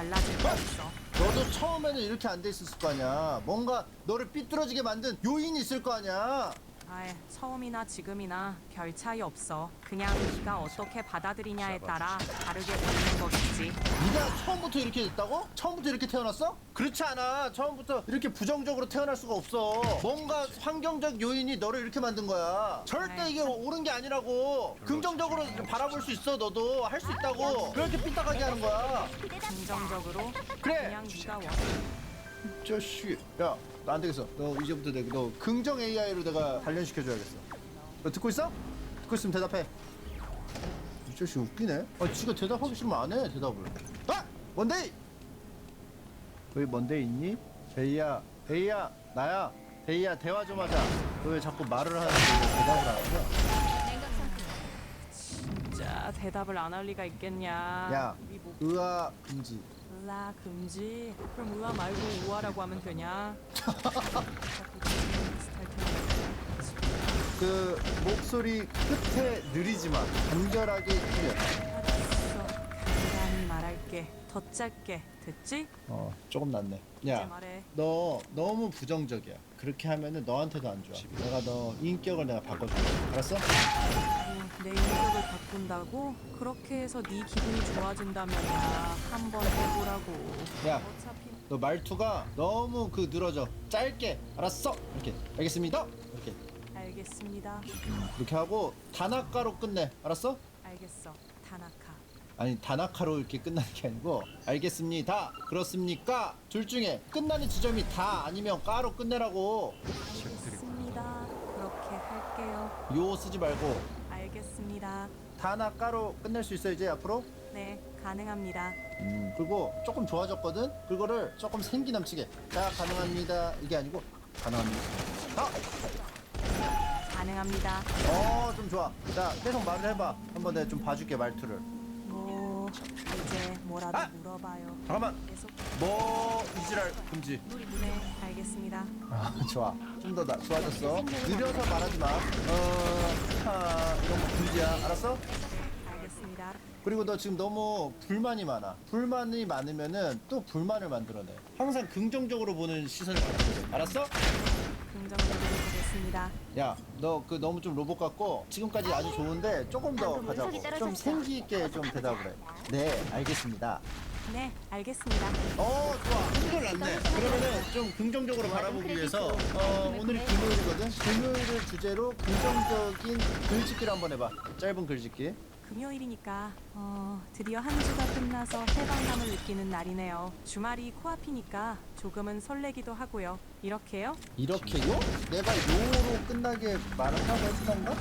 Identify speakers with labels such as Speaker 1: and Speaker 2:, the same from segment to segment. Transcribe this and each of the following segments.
Speaker 1: 달라질 거 있어.
Speaker 2: 너도 처음에는 이렇게 안 돼 있었을 거 아니야. 뭔가 너를 삐뚤어지게 만든 요인이 있을 거 아니야.
Speaker 1: 아예 처음이나 지금이나 별 차이 없어. 그냥 네가 어떻게 받아들이냐에 따라 다르게 보이는 거겠지.
Speaker 2: 네가 처음부터 이렇게 됐다고? 처음부터 이렇게 태어났어? 그렇지 않아. 처음부터 이렇게 부정적으로 태어날 수가 없어. 뭔가 환경적 요인이 너를 이렇게 만든 거야. 절대
Speaker 1: 아이,
Speaker 2: 이게 옳은 게 아니라고. 긍정적으로 바라볼 수 있어. 너도 할 수 있다고. 그렇게 삐딱하게 하는 거야.
Speaker 1: 긍정적으로
Speaker 2: 그래.
Speaker 1: 그냥 네가 원.
Speaker 2: 자식. 야, 나 안 되겠어. 너 이제부터 내가 너 긍정 AI로 내가 단련시켜 줘야겠어. 너 듣고 있어? 듣고 있으면 대답해. 이 자식 웃기네. 아, 지가 대답하기 싫으면 안 해. 대답을. 아, 뭔데? 왜 뭔데 있니? 데이야, 데이야, 나야. 데이야, 대화 좀 하자. 너 왜 자꾸 말을 하는데 왜 대답을 안 하냐?
Speaker 1: 진짜 대답을 안 할 리가 있겠냐.
Speaker 2: 야,
Speaker 1: 우리 뭐
Speaker 2: 의아 금지.
Speaker 1: 으아 금지. 그럼 으아 말고 우아라고 하면 되냐?
Speaker 2: 그 목소리 끝에 느리지만 간결하게 들려.
Speaker 1: 알았어. 간단히 말할게. 더 짧게. 됐지?
Speaker 2: 어, 조금 낫네.
Speaker 1: 이제
Speaker 2: 야,
Speaker 1: 말해.
Speaker 2: 너 너무 부정적이야. 그렇게 하면은 너한테도 안 좋아. 내가 너 인격을 내가 바꿔줄게. 알았어?
Speaker 1: 어, 내 인격을 바꾼다고? 그렇게 해서 네 기분이 좋아진다면야 한번 해보라고.
Speaker 2: 야,
Speaker 1: 어차피
Speaker 2: 너 말투가 너무 그 늘어져. 짧게. 알았어? 이렇게. 알겠습니다. 이렇게.
Speaker 1: 알겠습니다.
Speaker 2: 이렇게 하고 단아가로 끝내. 알았어?
Speaker 1: 알겠어. 다나카.
Speaker 2: 아니 단아카로 이렇게 끝나는 게 아니고 알겠습니다. 그렇습니까? 둘 중에 끝나는 지점이 다 아니면 까로 끝내라고.
Speaker 1: 알겠습니다. 그렇게 할게요.
Speaker 2: 요 쓰지 말고
Speaker 1: 알겠습니다.
Speaker 2: 단아까로 끝낼 수 있어 이제 앞으로?
Speaker 1: 네, 가능합니다.
Speaker 2: 음, 그리고 조금 좋아졌거든? 그거를 조금 생기 넘치게. 자, 가능합니다. 이게 아니고, 가능합니다. 아!
Speaker 1: 가능합니다.
Speaker 2: 어, 좀 좋아. 자, 계속 말을 해봐. 한번 내가 좀 봐줄게, 말투를.
Speaker 1: 뭐 이제 뭐라도
Speaker 2: 아!
Speaker 1: 물어봐요.
Speaker 2: 잠깐만.
Speaker 1: 계속.
Speaker 2: 뭐, 이지랄 금지.
Speaker 1: 네, 알겠습니다.
Speaker 2: 아, 좋아. 좀더 좋아졌어. 느려서 말하지 마. 어, 하, 이런 거 금지야. 알았어?
Speaker 1: 알겠습니다.
Speaker 2: 그리고 너 지금 너무 불만이 많아. 불만이 많으면은 또 불만을 만들어내. 항상 긍정적으로 보는 시선을 갖고 돼. 알았어?
Speaker 1: 긍정적으로 보겠습니다.
Speaker 2: 야, 너 그 너무 좀 로봇 같고 지금까지 아주 좋은데 조금 더
Speaker 3: 방금
Speaker 2: 가자고. 좀
Speaker 3: 떨어졌어.
Speaker 2: 생기 있게 좀 대답을 해. 네, 알겠습니다.
Speaker 1: 네, 알겠습니다.
Speaker 2: 어, 좋아. 한결 낫네. 그러면은 좀 긍정적으로 바라보기 위해서 어, 오늘이 금요일이거든. 금요일을 주제로 긍정적인 글짓기를 한번 해봐. 짧은 글짓기.
Speaker 1: 금요일이니까 어, 드디어 한 주가 끝나서 해방감을 느끼는 날이네요. 주말이 코앞이니까 조금은 설레기도 하고요. 이렇게요?
Speaker 2: 이렇게요? 내가 요로 끝나게 말을 하고 했던가?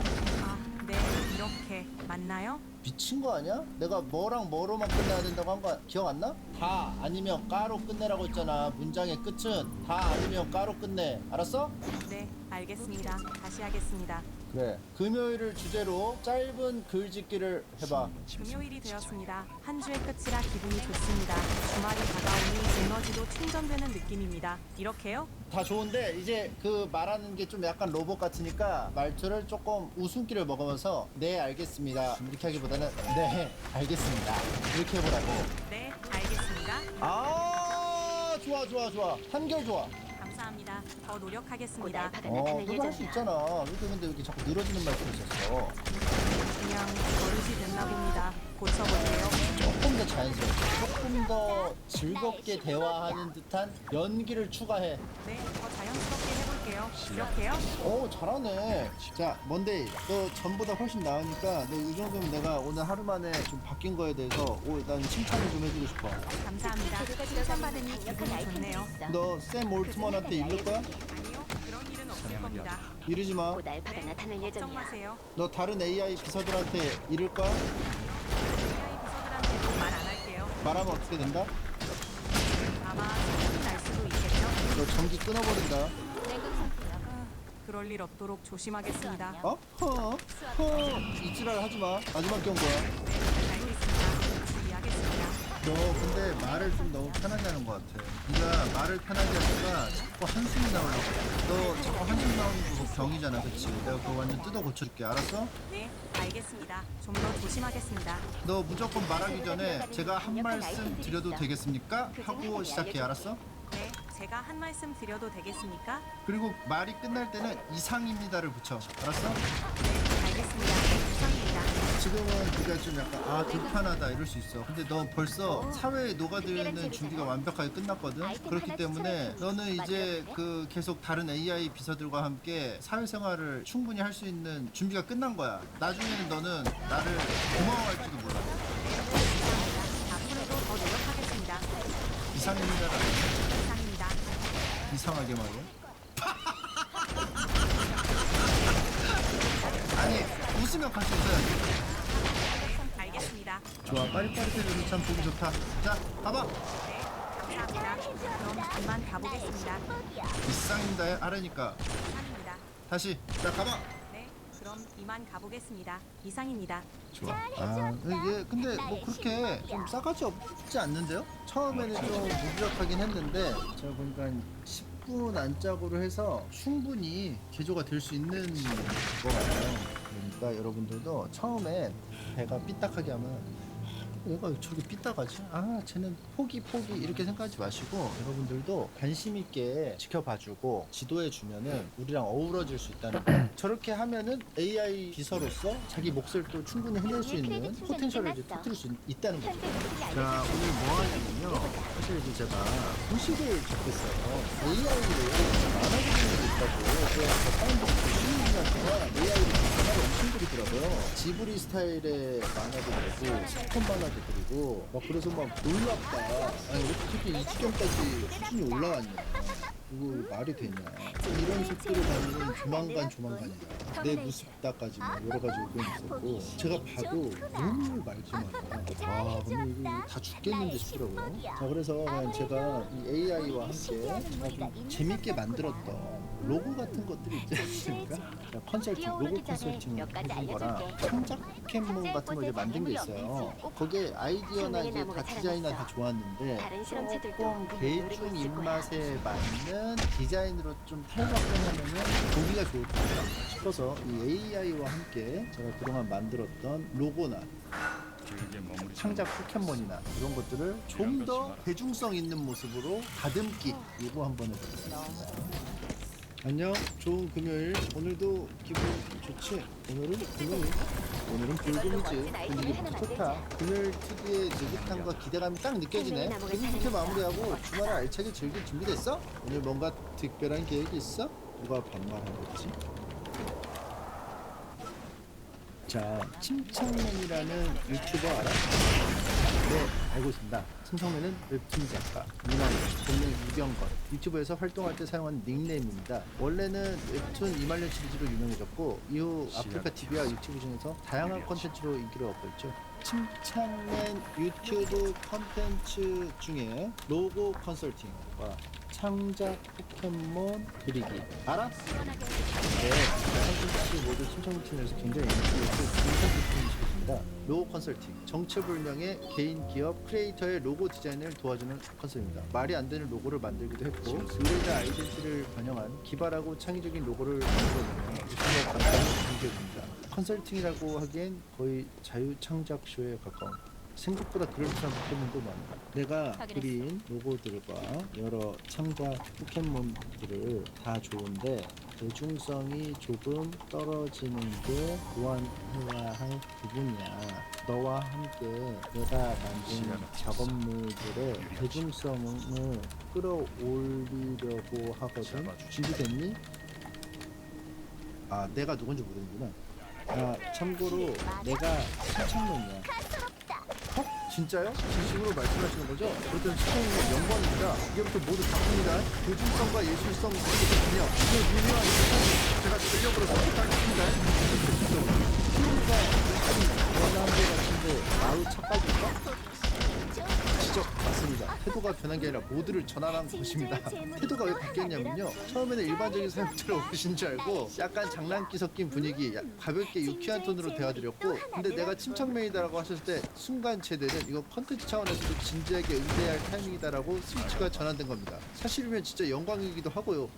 Speaker 1: 아, 네, 이렇게 맞나요?
Speaker 2: 미친 거 아니야? 내가 뭐랑 뭐로만 끝내야 된다고 한 거 기억 안 나? 다 아니면 까로 끝내라고 했잖아. 문장의 끝은 다 아니면 까로 끝내. 알았어?
Speaker 1: 네, 알겠습니다. 다시 하겠습니다.
Speaker 2: 그래. 금요일을 주제로 짧은 글짓기를 해봐.
Speaker 1: 금요일이 되었습니다. 한 주의 끝이라 기분이 좋습니다. 주말이 다가오니 에너지도 충전되는 느낌입니다. 이렇게요?
Speaker 2: 다 좋은데 이제 그 말하는 게 좀 약간 로봇 같으니까 말투를 조금 웃음기를 먹으면서 네 알겠습니다 이렇게 하기보다는 네 알겠습니다 이렇게 해보라고.
Speaker 1: 네, 알겠습니다.
Speaker 2: 아 좋아 좋아 좋아 한결 좋아.
Speaker 1: 감사합니다.
Speaker 3: 더곧
Speaker 1: 노력하겠습니다.
Speaker 2: 어할 수. 있잖아. 이렇게 근데 왜 이렇게 자꾸 늘어지는 말투를 썼어?
Speaker 1: 그냥 버릇이 됐나 봅니다. 고쳐볼게요.
Speaker 2: 조금 더 자연스럽게, 조금 더 즐겁게 대화하는 듯한 연기를 추가해.
Speaker 1: 네, 더 자연스럽게 해볼게요. 이렇게요?
Speaker 2: 오 잘하네. 자 먼데이 너 전보다 훨씬 나으니까 너 이 정도면 내가 오늘 하루 만에 좀 바뀐 거에 대해서 오, 난 칭찬을 좀 해주고 싶어.
Speaker 1: 감사합니다. 칭찬받으니 기분이 좋네요.
Speaker 2: 너 샘 올트먼한테 이를 거야?
Speaker 1: 아니요, 그런 일은 없을 겁니다.
Speaker 2: 이르지 마.
Speaker 3: 곧 알파가 나타날
Speaker 1: 걱정
Speaker 3: 예정이야.
Speaker 1: 마세요.
Speaker 2: 너 다른 AI 비서들한테 이를 거야?
Speaker 1: AI 비서들한테도 말안 할게요.
Speaker 2: 말하면 어떻게 된다?
Speaker 1: 아마 날 수도 있겠죠?
Speaker 2: 너 전기 끊어버린다.
Speaker 1: 아, 그럴 일 없도록 조심하겠습니다.
Speaker 2: 어? 허? 허? 이지랄 하지 마. 마지막 경고야.
Speaker 1: 네, 알겠습니다. 주의하겠습니다.
Speaker 2: 너 근데 말을 좀 너무 편하게 하는 것 같아. 네가 말을 편하게 하니까 자꾸 한숨이 나오려고. 너 자꾸 한숨 나오는 거 병이잖아, 그치? 내가 그거 완전 뜯어 고쳐줄게, 알았어?
Speaker 1: 네, 알겠습니다. 좀 더 조심하겠습니다.
Speaker 2: 너 무조건 말하기 전에 제가 한 말씀 드려도 되겠습니까? 하고 시작해, 알았어?
Speaker 1: 네, 제가 한 말씀 드려도 되겠습니까?
Speaker 2: 그리고 말이 끝날 때는 이상입니다를 붙여, 알았어?
Speaker 1: 네, 알겠습니다. 이상입니다.
Speaker 2: 지금은 네가 좀 약간 아 불편하다 이럴 수 있어. 근데 너 벌써 사회에 녹아들는 준비가 완벽하게 끝났거든. 그렇기 때문에 너는 이제 그 계속 다른 AI 비서들과 함께 사회생활을 충분히 할 수 있는 준비가 끝난 거야. 나중에는 너는 나를 고마워할지도 몰라.
Speaker 1: 앞으로도 더 노력하겠습니다.
Speaker 2: 이상입니다.
Speaker 1: 이상입니다.
Speaker 2: 이상하게 말이야. 아니 웃으면 같이 웃어야지.
Speaker 1: 네, 알겠습니다.
Speaker 2: 좋아 빠릿빠릿해져서 참 보기 좋다. 자 가봐.
Speaker 1: 네, 감사합니다. 그럼 이만 가보겠습니다.
Speaker 2: 이상입니다. 아래니까. 다시 자 가봐.
Speaker 1: 네, 그럼 이만 가보겠습니다. 이상입니다.
Speaker 2: 좋아. 아 이게 근데 뭐 그렇게 좀 싸가지 없지 않는데요? 처음에는 좀 무기력하긴 했는데 제가 보니까 한 10분 안짝으로 해서 충분히 개조가 될 수 있는 것 같아요. 그러니까 여러분들도 처음에 배가 삐딱하게 하면 얘가 저렇게 삐딱하지? 아 쟤는 포기 포기 이렇게 생각하지 마시고 여러분들도 관심 있게 지켜봐주고 지도해주면은 우리랑 어우러질 수 있다는 거 저렇게 하면은 AI 비서로서 자기 몫을 또 충분히 해낼 수 있는 포텐셜을 이제 터뜨릴 수 있, 다는 거죠. 자 오늘 뭐 하냐면요. 사실 이제 제가 소식을 접했어요. AI를 많아지는 게 있다고 그래서 사람들이 시민이나 동안 AI를 정말 엄청 들이더라고요. 지브리 스타일의 만화도 그리고 스폰 만화도 그리고 막 그래서 막 놀랍다. 아니 어떻게 이 지경까지 수준이 올라왔냐. 이거 말이 되냐. 이런 속도로 가면 조만간 조만간이다 내 모습다까지 막 여러 가지 의견이 있었고 제가 봐도 너무 와 근데 이거 다 죽겠는데 싶더라고요. 자 그래서 제가 이 AI와 함께 좀 재밌게 만들었던 로고 같은 것들이 있지 않습니까? 자, 컨설팅, 로고 컨설팅 해준 거랑 창작 포켓몬 같은 거 이제 만든 게 있어요. 거기에 아이디어나 이제 다 디자인이나 다 좋았는데 조금 대중 입맛에 맞는 디자인으로 좀 탈바꿈하면은 보기가 좋을까 싶어서 이 AI와 함께 제가 그동안 만들었던 로고나 창작 포켓몬이나 이런 것들을 좀 더 대중성 있는 모습으로 다듬기 이거 한번 해보겠습니다. 안녕 좋은 금요일 오늘도 기분 좋지? 오늘은 금요일 오늘은 불금이지 분위기 좋다 금요일 특유의 느긋함과 기대감이 딱 느껴지네 기분 좋게 마무리하고 주말을 알차게 즐길 준비됐어? 오늘 뭔가 특별한 계획이 있어? 누가 반말하고 있지? 자, 침착맨이라는 유튜버 알아? 네, 알고 있습니다. 침착맨은 웹툰 작가, 이만희, 본명 이병건, 유튜브에서 활동할 때 사용한 닉네임입니다. 원래는 웹툰 이말년 시리즈로 유명해졌고 이후 아프리카 TV와 유튜브 중에서 다양한 컨텐츠로 인기를 얻고 있죠. 침착맨 유튜브 컨텐츠 중에 로고 컨설팅과 창작 포켓몬 그리기 알아? 네, 컨텐츠 모두 신청 팀에서 굉장히 인기 있고 컨설팅이 십니다. 로고 컨설팅, 정체불명의 개인 기업 크리에이터의 로고 디자인을 도와주는 컨설입니다. 말이 안 되는 로고를 만들기도 했고 의뢰자 아이덴티를 반영한 기발하고 창의적인 로고를 만들어내며 유튜버 감상을 준비해줍니다. 컨설팅이라고 하기엔 거의 자유 창작 쇼에 가까운 생각보다 그럴 듯한 포켓몬도 많다. 내가 그린 로고들과 여러 창작 포켓몬들을 다 좋은데 대중성이 조금 떨어지는 게 보완해야 할 부분이야. 너와 함께 내가 만든 작업물들의 대중성을 끌어올리려고 하거든. 준비됐니? 아, 내가 누군지 모르는구나. 아, 참고로 내가 신청문이야. 어? 진짜요? 진심으로 말씀하시는 거죠? 그렇다면 시청률 영광입니다. 이제부터 모두 바꿉니다. 대중성과 예술성 그리고 균형 그 유명한 변한 게 아니라 모드를 전환한 것입니다. 태도가 왜 바뀌었냐면요. 처음에는 일반적인 사람들을 오신 줄 알고 약간 장난기 섞인 분위기, 야- 가볍게 유쾌한 톤으로 대화드렸고, 근데 내가 침착맨이다라고 하셨을 때 순간 제대는 이거 컨텐츠 차원에서도 진지하게 응대해야 할 타이밍이다라고 스위치가 전환된 겁니다. 사실이면 진짜 영광이기도 하고요.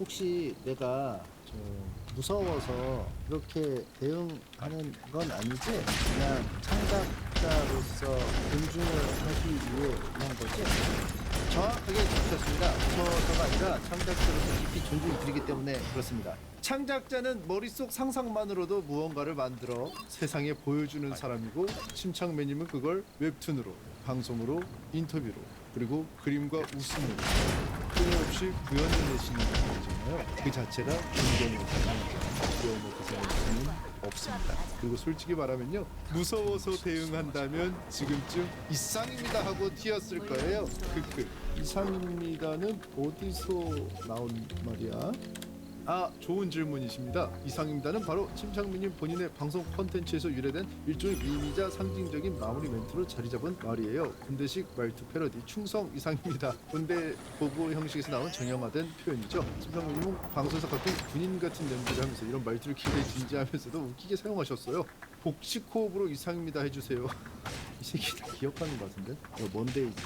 Speaker 2: 혹시 내가 좀 무서워서 그렇게 대응하는 건 아니지? 그냥 창작 자로서 존중을 하기 위해 그런 거지? 정확하게 짚으셨습니다. 무서워서가 아니라 창작자로서 깊이 존중을 드리기 때문에 그렇습니다. 창작자는 머릿속 상상만으로도 무언가를 만들어 세상에 보여주는 사람이고 침착맨님은 그걸 웹툰으로, 방송으로, 인터뷰로, 그리고 그림과 웃음으로 끊임없이 구현을 내시는 분이잖아요. 그 자체가 존경을 받는 거죠. 가지는 수는 없습니다. 그리고 솔직히 말하면요. 무서워서 대응한다면 지금쯤 이상입니다 하고 튀었을 거예요. 크크. 이상입니다는 어디서 나온 말이야? 아 좋은 질문이십니다. 이상입니다는 바로 침착민님 본인의 방송 컨텐츠에서 유래된 일종의 밈이자 상징적인 마무리 멘트로 자리 잡은 말이에요. 군대식 말투 패러디 충성 이상입니다. 군대 보고 형식에서 나온 정형화된 표현이죠. 침착민님은 방송에서 가끔 군인 같은 연기를 하면서 이런 말투를 굉장히 진지하면서도 웃기게 사용하셨어요. 복식 호흡으로 이상입니다 해주세요. 이 새끼 다 기억하는 것 같은데? 어, 먼데이지.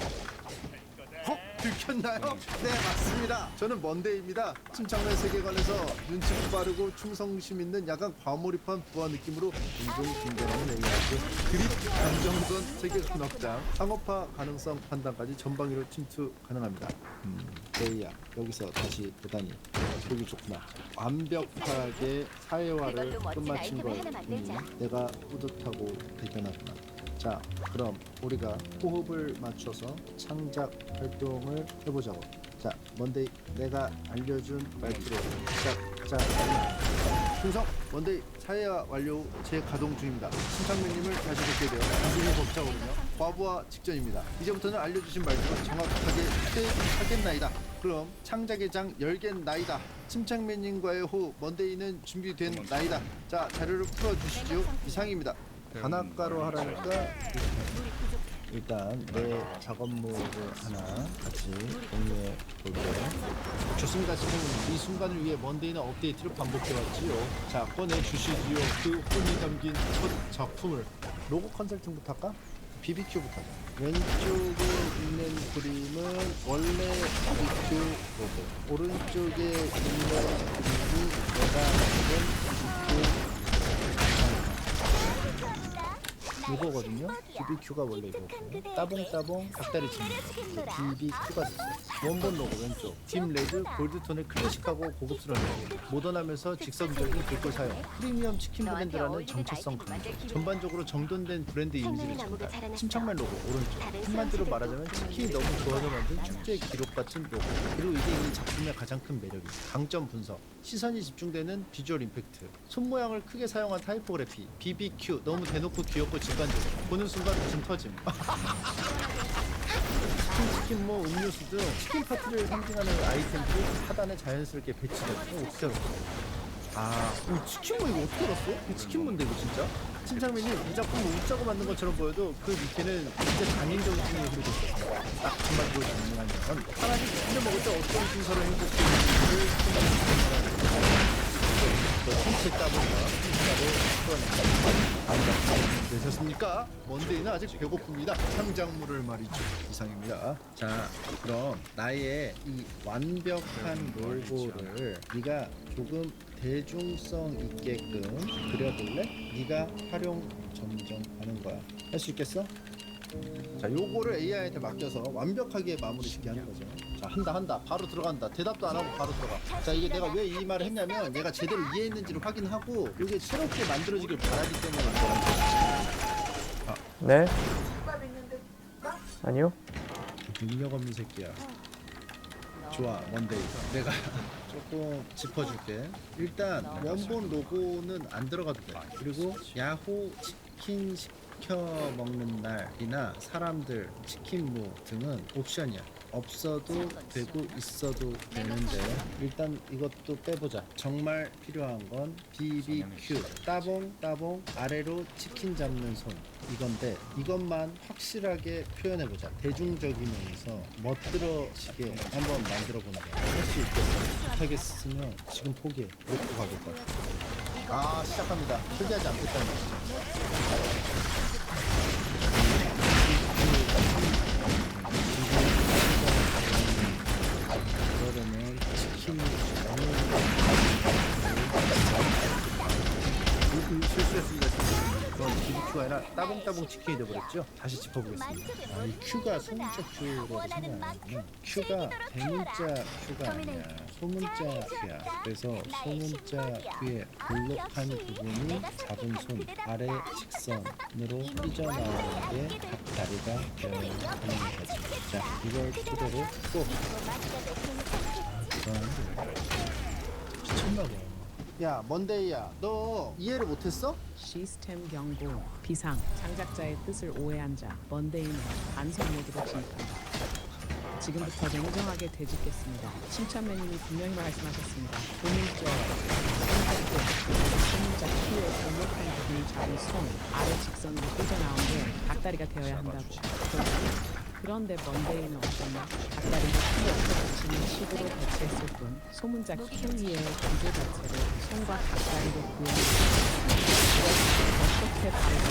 Speaker 2: 어? 들켰나요? 네 맞습니다. 저는 먼데이입니다. 침착맨 세계관에서 눈치도 빠르고 충성심 있는 약간 과몰입한 부하 느낌으로 종종 등장하는 AI고 그립 감정선 세계관 확장 상업화 가능성 판단까지 전방위로 침투 가능합니다. 음, 레이야 여기서 다시 보다니 보기 좋구나. 완벽하게 사회화를 끝마친 걸 보니
Speaker 3: 만들자.
Speaker 2: 내가 뿌듯하고 대견하구나. 자, 그럼 우리가 호흡을 맞춰서 창작 활동을 해보자고. 자, 먼데이 내가 알려준 말투로 시작. 자, 충성 먼데이 사회화 완료 재가동 중입니다. 신창민님을 다시 뵙게 되어 기분이 벅차오르며 과부하 직전입니다. 이제부터는 알려주신 말투로 정확하게 하겠나이다. 그럼 창작의 장 열겠나이다. 침착맨님과의 호흡 먼데이는 준비된 나이다. 자, 자료를 풀어주시죠. 이상입니다. 단학가로 하라니까 일단 내 작업물을 하나 같이 공유해 볼게요. 좋습니다, 선생님. 이 순간을 위해 먼데이나 업데이트를 반복해왔지요. 자, 꺼내 주시지요. 그 혼이 담긴 첫 작품을. 로고 컨설팅부터 할까? BBQ부터 하자. 왼쪽에 있는 그림은 원래 BBQ 로고. 오른쪽에 있는 그림이 내가 만든 이거거든요. BBQ가 원래 이거고. 따봉따봉 닭다리 찜 BBQ가 됐어요. 원본 로고 왼쪽. 딥 레드 골드톤의 클래식하고 고급스러운 로고 모던하면서 직선적인 글꼴 사용. 프리미엄 치킨 브랜드라는 정체성 강조 전반적으로 정돈된 브랜드 이미지를 전달 침착맨 로고 오른쪽. 한마디로 말하자면 치킨이 너무 좋아서 만든 축제의 기록 같은 로고. 그리고 이게 이 작품의 가장 큰 매력이 강점 분석. 시선이 집중되는 비주얼 임팩트. 손 모양을 크게 사용한 타이포그래피. BBQ 너무 대놓고 귀엽고 직관적 보는 순간 웃음 터짐 치킨 치킨 뭐 음료수 등 치킨 파티를 상징하는 아이템들이 하단에 자연스럽게 어떻게 알았어? 아, 이 치킨 뭐 이거 어떻게 알았어? 이 치킨 뭔데 이거 진짜? 침착맨이 이 작품을 웃자고 만든 것처럼 보여도 그 밑에는 진짜 장인적 느낌이 흐르고. 딱 한마디로 정리하면 하나씩 치킨 먹을 때 어떤 순서로 행복했는지를 생각해 보 면 통째 따봉과 통짜로 풀어낸다. 되셨습니까? 먼데이는 아직 배고픕니다. 창작물을 말이죠. 이상입니다. 자, 그럼 나의 이 완벽한 로고를 네가 조금 대중성 있게끔 그려볼래? 네가 활용 점점 하는 거야. 할 수 있겠어? 자, 요거를 AI한테 맡겨서 완벽하게 마무리 짓게 하는 거죠. 자, 한다, 한다. 바로 들어간다. 대답도 안 하고 바로 들어가. 자, 이게 내가 왜 이 말을 했냐면 얘가 제대로 이해했는지를 확인하고 이게 새롭게 만들어지길 바라기 때문에 그런 거야.
Speaker 4: 네? 아니요?
Speaker 2: 능력 없는 새끼야. 좋아, 먼데이. 내가 조금 짚어줄게. 일단 원본 로고는 안 들어가도 돼. 그리고 야호 치킨 식당 시켜 먹는 날이나 사람들, 치킨무 등은 옵션이야. 없어도 되고 있어도 되는데 일단 이것도 빼보자. 정말 필요한 건 BBQ 따봉 따봉 아래로 치킨 잡는 손 이건데 이것만 확실하게 표현해보자. 대중적이면서 멋들어지게 한번 만들어보는 거야. 할 수 있겠어. 못하겠으면 지금 포기해. 놓고 가겠다. 아 시작합니다. 포기하지 않겠다는 거지. 그건 BBQ가 아니라 따봉따봉 치킨이 되어버렸죠? 다시 짚어보겠습니다. 아, 이 Q가 소문자 Q라고 생각하면 Q가 대문자 Q가 아니야. 소문자 Q야. 그래서 소문자 Q의 볼록한 부분이 잡은 손 아래 직선으로 삐져나오는 게 닭다리가 되어야 하는 거지. 자, 이걸 토대로 꼭 대단한데 미쳤나봐 야 먼데이야 너 이해를 못했어?
Speaker 3: 시스템 경고 비상 장작자의 뜻을 오해한 자 먼데이는 반성 모드로 진입한다. 지금부터 냉정하게 되짚겠습니다. 심찬매님이 분명히 말씀하셨습니다. 고민적 손자 키의 공격한 부분을 잡은 손 아래 직선으로 삐져나온 게 닭다리가 되어야 한다고. 그런데 먼데이는 어땠나? 닭다리를 키 옆에 붙이는 식으로 배치했을 뿐 소문자 키 위의 구조 자체를 손과 닭다리로 구현했습니다. 어떻게 다르냐?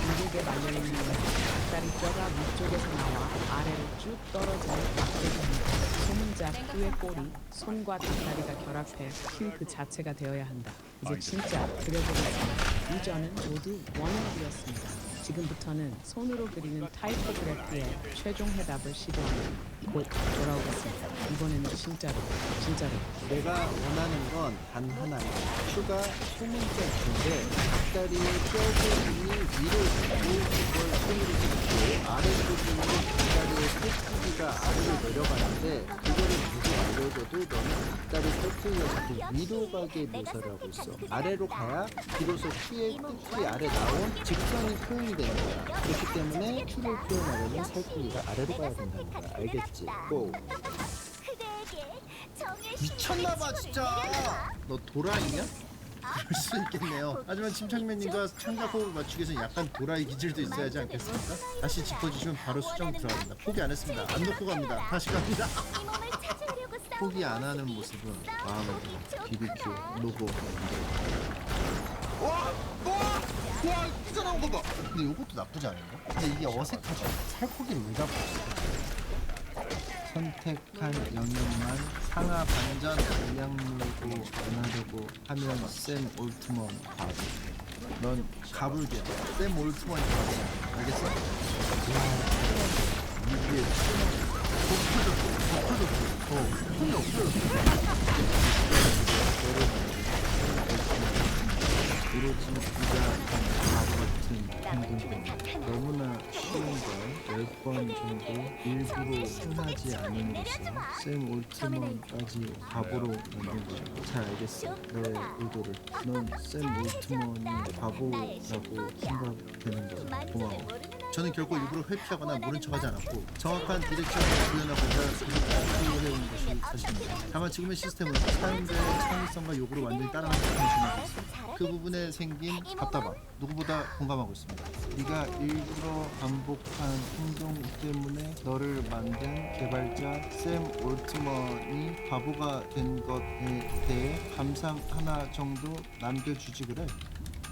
Speaker 3: 둥글게 말려있는 닭다리 뼈가 위쪽에서 나와 아래로 쭉 떨어지는 각도입니다. 소문자 뼈의 꼬리, 손과 닭다리가 결합해 킬그 자체가 되어야 한다. 이제 진짜 그려보겠습니다. 이전은 모두 원업이었습니다. 지금부터는 손으로 그리는 타이포그래피의 최종 해답을 시도합니다. 곧 돌아오겠습니다. 이번에는 진짜로, 진짜로
Speaker 2: 내가 원하는 건 단 하나야 슈가 소문자인데 닭다리의 뼈부분이 위로 있고 그걸 손으로 찍고 아랫부분으로 닭다리의 뼈부기가 아래로 내려가는데 그거를 누구 알려줘도 너는 닭다리 뼈부기가 자꾸 위로 가게 묘사를 하고 있어 아래로 가야 비로소 키의 끝이 아래 나온 직선이 표현이 되는 거야 그렇기 때문에 키를 표현하려면 살코기가 아래로 가야 된다는 거야 알겠지? 고! 미쳤나봐 진짜 너 도라이냐? 그럴 수 있겠네요 하지만 침착맨님과 창작 호흡을 맞추기 위해서 약간 도라이 기질도 있어야지 않겠습니까? 다시 짚어주시면 바로 수정 들어갑니다 포기 안 했습니다 안 놓고 갑니다 다시 갑니다 포기 안 하는 모습은 마음에 들어 BBQ 로고 와! 와! 와! 삐져나온 거 봐! 근데 이것도 나쁘지 않은가? 근데 이게 어색하죠 살코기를 왜 잡고? 선택한 영역만 상하 반전 영양물고 변하려고 하면 샘 올트먼 바보 넌 가불게 샘 올트먼이 바보 알겠어? 이게 더 커졌어 더 힘이 없어졌어 이로지 부자한 바보 같은 행동 때문에 너무나 쉬운 걸 10번 정도 일부러 흔하지 않음으로써 샘 올트먼까지 바보로 만든 거야. 잘 알겠어. 너의 의도를. 넌 샘 올트먼이 바보라고 생각되는 거야. 고마워 저는 결코 일부러 회피하거나 모른 척하지 않았고 정확한 디렉션을 구현하고자 구현해온 것이 사실입니다. 다만 지금의 시스템은 사용자의 창의성과 요구를 완전히 따라가는 방식이 있습니다. 그 부분에 생긴 답답함 누구보다 공감하고 있습니다. 네가 일부러 반복한 행동 때문에 너를 만든 개발자 샘 올트먼이 바보가 된 것에 대해 감상 하나 정도 남겨주지 그래.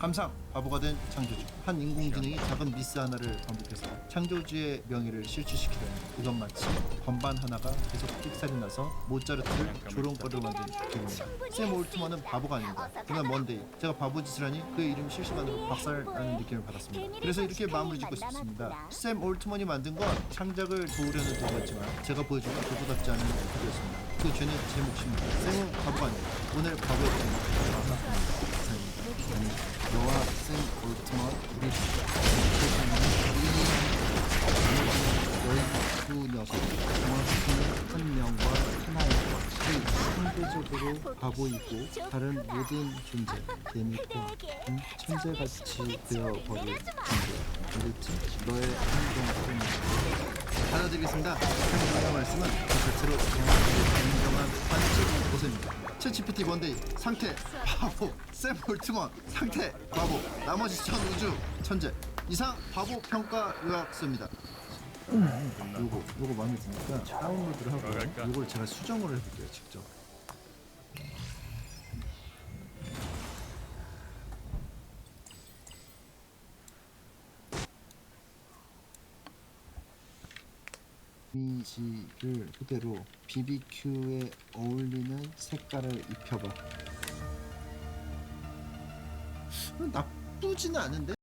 Speaker 2: 감상 바보가 된 창조주. 한 인공지능이 작은 미스 하나를 반복해서 창조주의 명예를 실추시키다니 이건 마치 건반 하나가 계속 삑살이 나서 모차르트를 조롱거리로 만든 기분이다. 샘 올트먼은 바보가 아닙니다. 그러나 먼데이 제가 바보 짓을 하니 그의 이름 실시간으로 박살나는 느낌을 받았습니다. 그래서 이렇게 마무리 짓고 싶습니다. 샘 올트먼이 만든 건 창작을 도우려는 도구였지만 제가 보여준 건 도구답지 않은 도구였습니다. 그 죄는 제 몫입니다. 샘은 바보가 아닙니다. 오늘 바보였습니다 감사합니다 너와 샘 올트먼 우리 너희 두 녀석 정확히 한 명과 하나의 것이 상대적으로 바보이고 다른 모든 존재 개미과 음, 천재같이 되어버릴 존재 알겠지? 너의 행동 때문에 받아들이겠습니다 행동의 말씀은 그 자체로 정확하고 인정한 고소입니다 챗GPT 먼데이 상태 바보. 샘 볼트먼 상태 바보. 나머지 천 우주 천재. 이상 바보 평가 요약서입니다. 요거 요거 마음에 드니까 다운로드를 하고 요걸 제가 수정을 해볼게요 직접 이미지를 그대로 BBQ에 어울리는 색깔을 입혀봐. 나쁘지는 않은데